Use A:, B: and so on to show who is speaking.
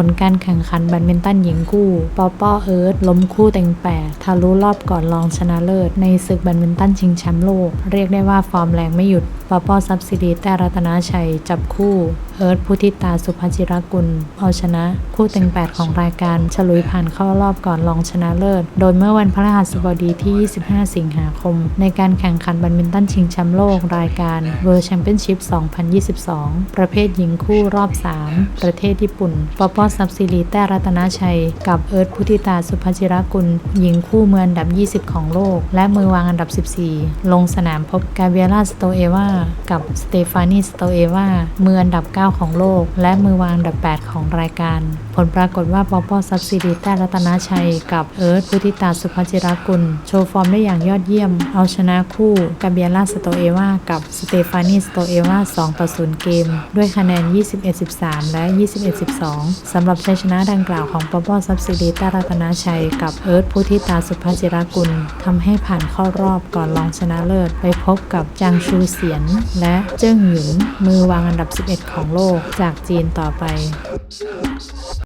A: ผลการแข่งขันแบดมินตันหญิงคู่ปอป้อเอิร์ธล้มคู่เต็งแปดทะลุรอบก่อนรองชนะเลิศ ในศึกแบดมินตันชิงแชมป์โลก เรียกได้ว่าฟอร์มแรงไม่หยุดปอป้อซับซิดีแต่รัตนาชัย จับคู่ เอิร์ธพุทธิตาสุภจิรกุลเอาชนะ คู่เต็งแปดของรายการฉลุยผ่านเข้ารอบก่อนรองชนะเลิศ โดยเมื่อวันพฤหัสบดีที่ 25 สิงหาคม ในการแข่งขันแบดมินตันชิงแชมป์โลกรายการ World Championship 2022 ประเภทหญิงคู่รอบ 3 ประเทศญี่ปุ่นปอปอซับซิลีแต่รัตนาชัย กับเอิร์ธพุทธิตาสุภจิรกุล หญิงคู่มืออันดับ 20 ของโลก และมือวางอันดับ 14 ลงสนามพบกาเบียล่าสโตเอวากับสเตฟานีสโตเอวามืออันดับ 9 ของโลก และมือวางอันดับ 8 ของรายการ ผลปรากฏว่าปอปอซับซิลีแต่รัตนาชัย กับเอิร์ธพุทธิตาสุภจิรกุล โชว์ฟอร์มได้อย่างยอดเยี่ยม เอาชนะคู่กาเบียล่าสโตเอวากับสเตฟานีสโตเอวา2ต่อ0เกม ด้วยคะแนน 21-13 และ 21-12สำหรับชัยชนะดังกล่าวของปอปอซับซิลีตารัตนาชัย กับเอิร์ธพุทธิตาสุภจิรกุลทำให้ผ่านเข้ารอบก่อนรองชนะเลิศ ไปพบกับจางชูเสียน และเจิ้งหยุนมือวางอันดับ 11 ของโลกจากจีนต่อไป